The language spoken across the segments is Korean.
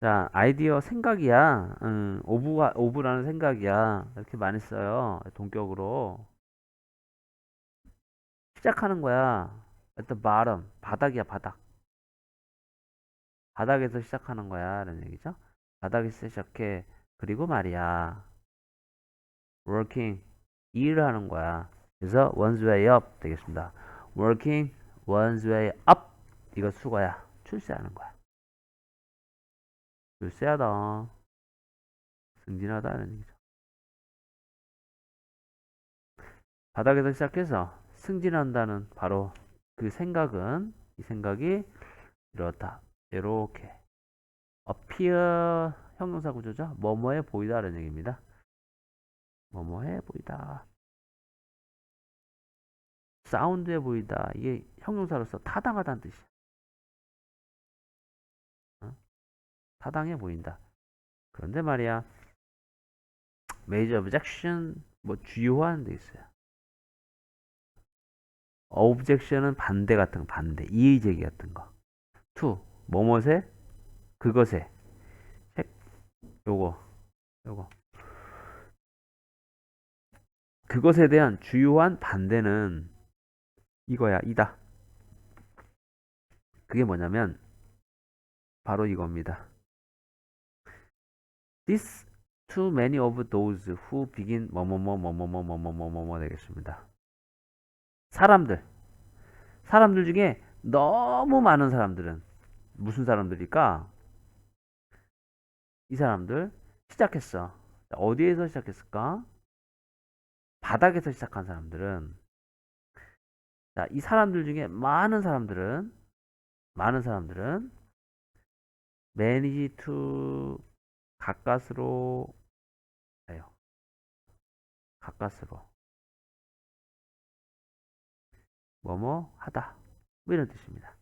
자, 아이디어 생각이야. 음, 오브가, 오브라는 생각이야. 이렇게 많이 써요. 동격으로. 시작하는 거야. the bottom. 바닥이야, 바닥. 바닥에서 시작하는 거야. 라는 얘기죠. 바닥에서 시작해. 그리고 말이야. working. 일을 하는 거야. 그래서 one's way up 되겠습니다. working one's way up. 이거 수거야. 출세하는 거야. 출세하다. 승진하다는 얘기죠. 바닥에서 시작해서 승진한다는 바로 그 생각은 이 생각이 이렇다. 이렇게 appear 형용사 구조죠. 뭐뭐해 보이다 라는 얘기입니다. 뭐뭐해 보이다. 사운드해 보이다. 이게 형용사로서 타당하다는 뜻이야. 타당해 보인다. 그런데 말이야. major objection 뭐 주요한 데 있어요. objection은 반대 같은 거, 반대, 이의 제기 같은 거. to 뭐뭐세 그것에 색 요거 요거 그것에 대한 주요한 반대는 이거야, 이다. 그게 뭐냐면 바로 이겁니다. This too many of those who begin 뭐뭐뭐 뭐뭐뭐 뭐뭐뭐뭐 되겠습니다. 사람들 사람들 중에 너무 많은 사람들은 무슨 사람들일까? 이 사람들 시작했어. 어디에서 시작했을까? 바닥에서 시작한 사람들은 자, 이 사람들 중에 많은 사람들은 많은 사람들은 manage to 가까스로 해요. 가까스로 뭐뭐 하다 뭐 이런 뜻입니다.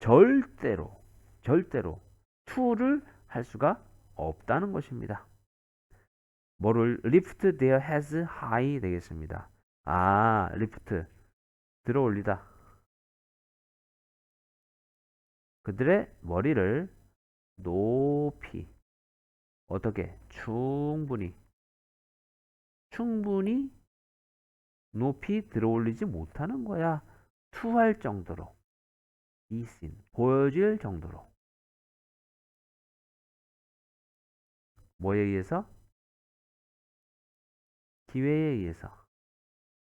절대로 절대로 to를 할 수가 없다는 것입니다. 뭐를 lift their heads high 되겠습니다. 아, lift 들어 올리다. 그들의 머리를 높이 어떻게? 충분히. 충분히 높이 들어 올리지 못하는 거야. 투할 정도로. 이신. 보여질 정도로. 뭐에 의해서? 기회에 의해서.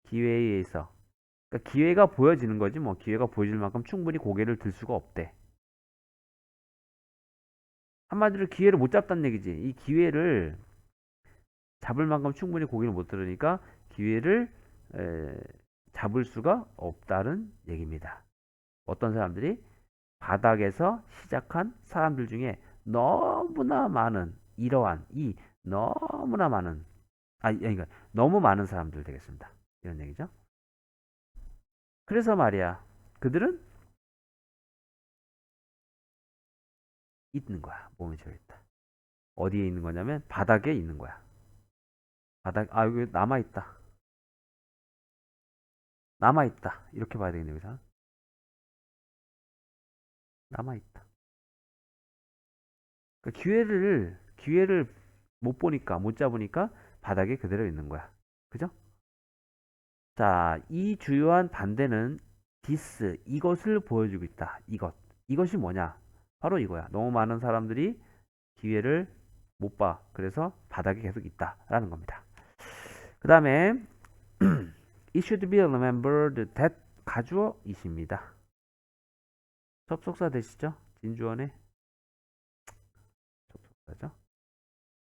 기회에 의해서. 그러니까 기회가 보여지는 거지 뭐. 기회가 보여질 만큼 충분히 고개를 들 수가 없대 한마디로 기회를 못 잡다는 얘기지 이 기회를 잡을 만큼 충분히 고개를 못 들으니까 기회를 에, 잡을 수가 없다는 얘기입니다 어떤 사람들이 바닥에서 시작한 사람들 중에 너무나 많은 이러한 이 너무나 많은 아 그러니까 너무 많은 사람들 되겠습니다. 이런 얘기죠. 그래서 말이야. 그들은 있는 거야. 몸에 져 있다. 어디에 있는 거냐면 바닥에 있는 거야. 바닥 아 여기 남아 있다. 남아 있다. 이렇게 봐야 되겠네 여기서. 남아 있다. 그러니까 기회를 기회를 못 보니까 못 잡으니까 바닥에 그대로 있는 거야. 그죠? 자, 이 주요한 반대는 디스 이것을 보여주고 있다. 이것. 이것이 뭐냐? 바로 이거야. 너무 많은 사람들이 기회를 못 봐. 그래서 바닥에 계속 있다라는 겁니다. 그 다음에 It should be remembered that 가주어 이십니다. 접속사 되시죠? 진주원의 접속사죠.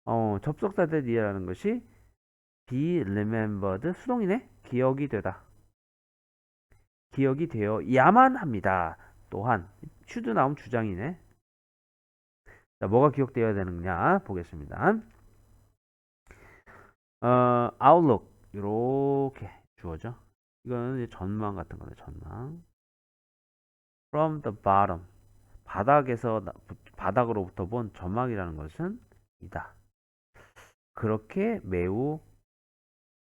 어, 접속사 that이라는 것이 be remembered 수동이네. 기억이 되다. 기억이 되어야만 합니다. 또한 should 나온 주장이네. 자, 뭐가 기억되어야 되느냐 보겠습니다. 어, outlook 이렇게 주어져. 이거는 전망 같은 거네. 전망. from the bottom 바닥에서 바닥으로부터 본 전망이라는 것은 이다. 그렇게 매우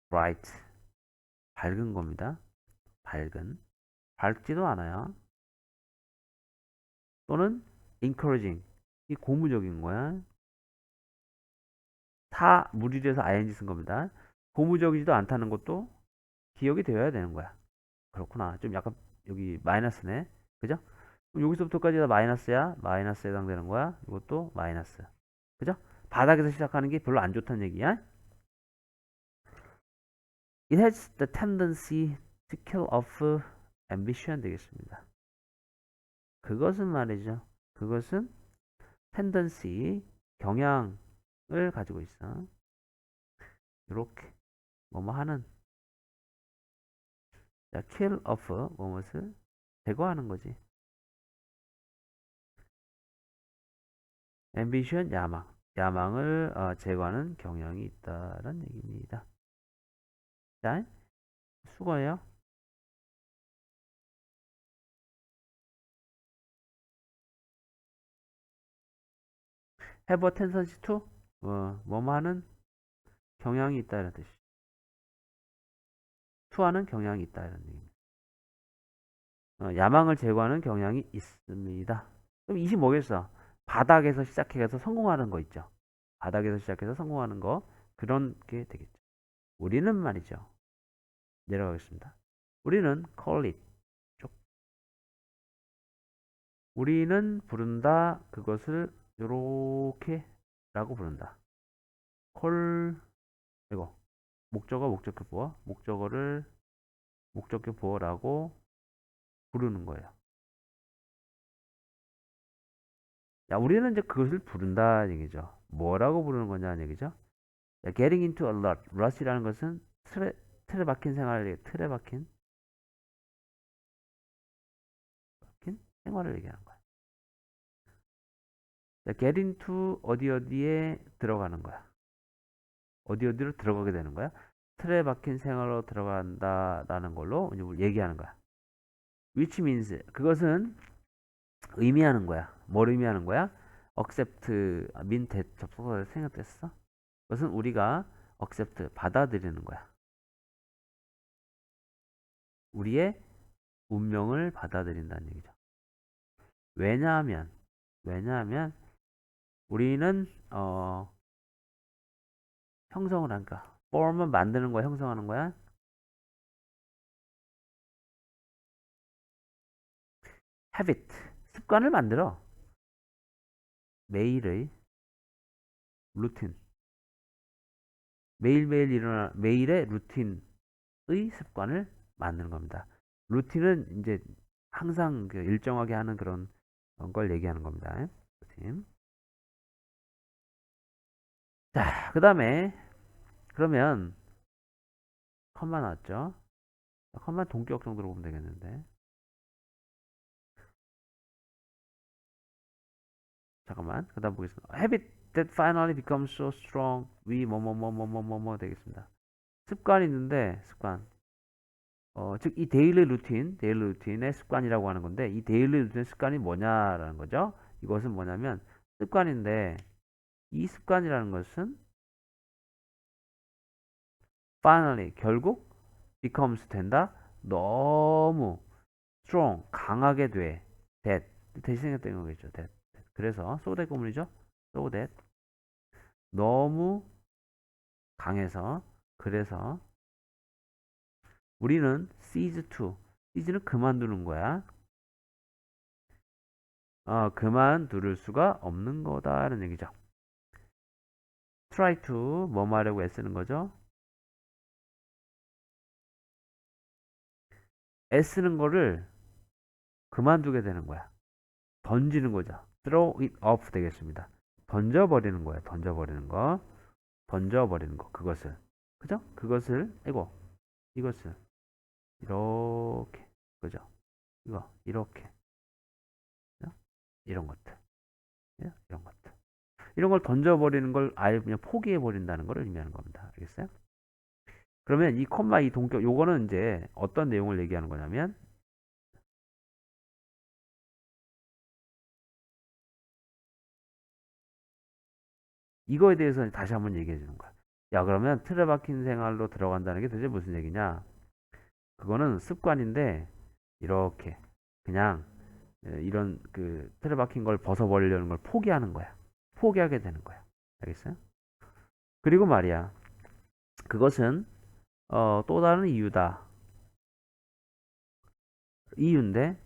bright 밝은 겁니다. 밝은 밝지도 않아요. 또는 encouraging 이 고무적인 거야. 다 무리돼서 ing 쓴 겁니다. 고무적이지도 않다는 것도 기억이 되어야 되는 거야. 그렇구나. 좀 약간 여기 마이너스네. 그죠? 그럼 여기서부터까지 다 마이너스야. 마이너스에 해당되는 거야. 이것도 마이너스. 그죠? 바닥에서 시작하는 게 별로 안 좋다는 얘기야. It has the tendency to kill off ambition 되겠습니다. 그것은 말이죠. 그것은 tendency, 경향을 가지고 있어. 이렇게 뭐뭐 하는 자, kill off 뭐뭇을 제거하는 거지. ambition 야망, 야망을 어, 제거하는 경향이 있다는 얘기입니다. 자, 수고해요. Have a tendency to 어, 뭐뭐 하는 경향이 있다 이런 뜻이. 투하는 경향이 있다 이런 얘기입니다. 어, 야망을 제거하는 경향이 있습니다. 그럼 이시 뭐겠어? 바닥에서 시작해서 성공하는 거 있죠. 바닥에서 시작해서 성공하는 거 그런 게 되겠죠. 우리는 말이죠. 내려가겠습니다. 우리는 call it 쪽. 우리는 부른다 그것을 요렇게 라고 부른다. call 이거 목적어 목적격 보어 목적어를 목적격 보어라고 부르는 거예요. 야, 우리는 이제 그것을 부른다 얘기죠. 뭐라고 부르는 거냐는 얘기죠. 자, getting into a rut. rut이라는 것은 틀에, 틀에 박힌 생활을, 틀에 박힌, 박힌 생활을 얘기하는 거야. 자, get into 어디 어디에 들어가는 거야. 어디 어디로 들어가게 되는 거야. 틀에 박힌 생활로 들어간다라는 걸로 얘기하는 거야. which means 그것은 의미하는 거야. 뭘 의미하는 거야? accept 민 대, 접속사를 생각됐어? 그것은 우리가 accept 받아들이는 거야. 우리의 운명을 받아들인다는 얘기죠. 왜냐하면 왜냐하면 우리는 어 형성을 한까 form은 만드는 거야, 형성하는 거야. habit 습관을 만들어. 매일의 루틴. 매일매일 일어나 매일의 루틴의 습관을 만드는 겁니다. 루틴은 이제 항상 그 일정하게 하는 그런 걸 얘기하는 겁니다. 루틴. 자, 그 다음에 그러면 컴마 나왔죠? 컴마 동격 정도로 보면 되겠는데. 잠깐만. 그 다음 보겠습니다. Habit that finally becomes so strong. 위 뭐뭐뭐뭐뭐뭐 되겠습니다. 습관이 있는데 습관. 어, 즉 이 데일리 루틴, 데일리 루틴의 습관이라고 하는 건데 이 데일리 루틴의 습관이 뭐냐라는 거죠. 이것은 뭐냐면 습관인데 이 습관이라는 것은 finally 결국 becomes 된다. 너무 strong 강하게 돼. that 대신 생겼다는 거겠죠. that. 그래서 so that 구문이죠. so that 너무 강해서 그래서 우리는 cease to cease는 그만두는 거야. 어, 그만두를 수가 없는 거다라는 얘기죠. Try to 뭐 말하고 애쓰는 거죠. 애쓰는 거를 그만두게 되는 거야. 던지는 거죠. throw it off 되겠습니다. 던져버리는 거야. 던져버리는 거. 던져버리는 거. 그것을. 그죠? 그것을, 이거, 이것을. 이렇게. 그죠? 이거, 이렇게. 이런 것들. 그죠? 이런 것들. 이런 걸 던져버리는 걸 아예 그냥 포기해버린다는 걸 의미하는 겁니다. 알겠어요? 그러면 이 콤마 이 동격, 요거는 이제 어떤 내용을 얘기하는 거냐면, 이거에 대해서 다시 한번 얘기해 주는 거야. 야, 그러면 틀에 박힌 생활로 들어간다는 게 도대체 무슨 얘기냐? 그거는 습관인데, 이렇게, 그냥, 에, 이런 그 틀에 박힌 걸 벗어버리려는 걸 포기하는 거야. 포기하게 되는 거야. 알겠어요? 그리고 말이야. 그것은 어, 또 다른 이유다. 이유인데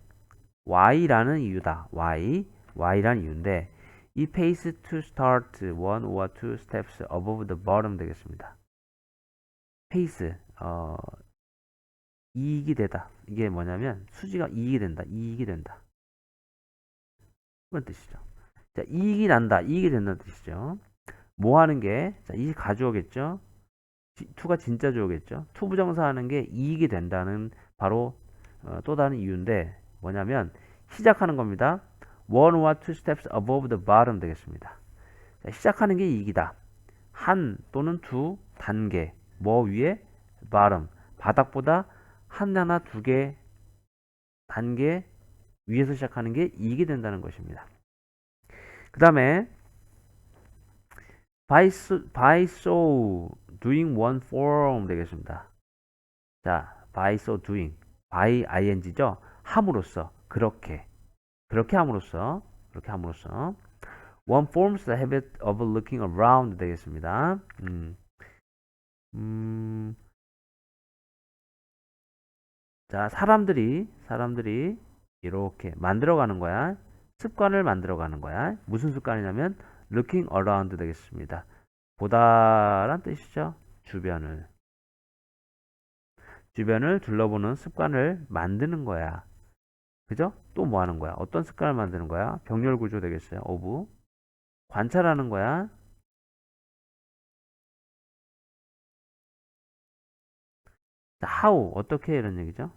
Y라는 이유다. Y, Y라는 이유인데 이 pace to start one or two steps above the bottom 되겠습니다. pace, 어, 이익이 되다. 이게 뭐냐면 수지가 이익이 된다. 이익이 된다. 그런 뜻이죠. 자, 이익이 난다. 이익이 된다는 뜻이죠. 뭐 하는 게, 자, 이 가주어겠죠. 지- 투가 진짜 주어겠죠. 투 부정사 하는 게 이익이 된다는 바로 어, 또 다른 이유인데 뭐냐면 시작하는 겁니다. one or two steps above the bottom 되겠습니다. 자, 시작하는 게 이익이다. 한 또는 두 단계 뭐 위에 bottom 바닥보다 하나 두개 단계 위에서 시작하는 게 이익이 된다는 것입니다. 그 다음에 by so, by so doing one form 되겠습니다. 자, by so doing by ing죠. 함으로써 그렇게 그렇게 함으로써 그렇게 함으로써 one forms the habit of looking around 되겠습니다. 음, 음, 자 사람들이 사람들이 이렇게 만들어가는 거야. 습관을 만들어가는 거야. 무슨 습관이냐면 looking around 되겠습니다. 보다란 뜻이죠. 주변을 주변을 둘러보는 습관을 만드는 거야. 그죠? 또 뭐 하는 거야? 어떤 습관을 만드는 거야? 병렬 구조 되겠어요. 오브. 관찰하는 거야. 자, how 어떻게 이런 얘기죠?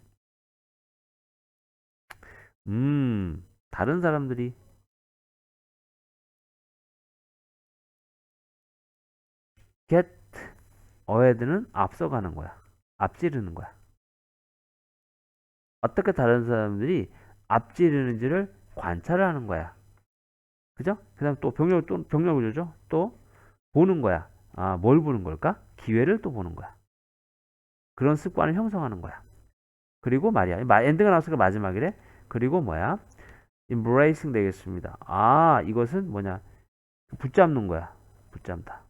음, 다른 사람들이 get ahead는 앞서가는 거야. 앞지르는 거야. 어떻게 다른 사람들이 앞지르는지를 관찰을 하는 거야. 그죠? 그 다음 또 병력, 또 병력 구조죠? 또 보는 거야. 아, 뭘 보는 걸까? 기회를 또 보는 거야. 그런 습관을 형성하는 거야. 그리고 말이야. 마- 엔드가 나왔으니까 마지막이래. 그리고 뭐야? Embracing 되겠습니다. 아, 이것은 뭐냐? 붙잡는 거야. 붙잡다.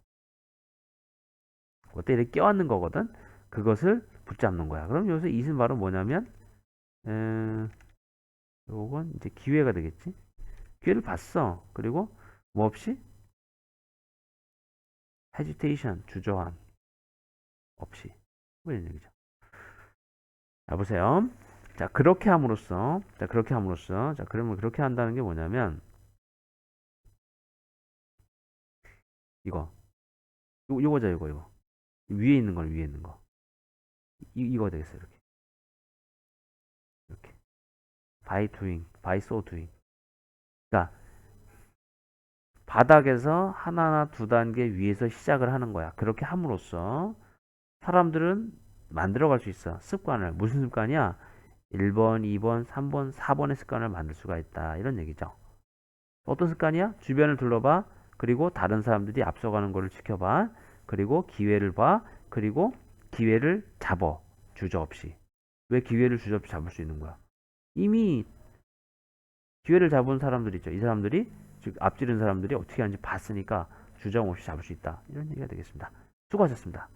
어때 이렇게 껴안는 거거든. 그것을 붙잡는 거야. 그럼 여기서 이은 바로 뭐냐면, 에, 요건 이제 기회가 되겠지. 기회를 봤어. 그리고 뭐 없이 hesitation 주저함 없이 뭐 이런 얘기죠. 자 보세요. 자 그렇게 함으로써 자 그렇게 함으로써 자 그러면 그렇게 한다는 게 뭐냐면 이거 요 요거죠 이거 이거 위에 있는 건 위에 있는 거 이, 이거 되겠어요 이렇게 이렇게 by doing by so doing 그러니까 바닥에서 하나나 두 단계 위에서 시작을 하는 거야. 그렇게 함으로써 사람들은 만들어갈 수 있어. 습관을. 무슨 습관이야? 1번, 2번, 3번, 4번의 습관을 만들 수가 있다. 이런 얘기죠. 어떤 습관이야? 주변을 둘러봐. 그리고 다른 사람들이 앞서가는 것을 지켜봐. 그리고 기회를 봐. 그리고 기회를 잡어. 주저없이. 왜 기회를 주저없이 잡을 수 있는 거야? 이미 기회를 잡은 사람들 있죠. 이 사람들이 즉 앞지른 사람들이 어떻게 하는지 봤으니까 주저없이 잡을 수 있다. 이런 얘기가 되겠습니다. 수고하셨습니다.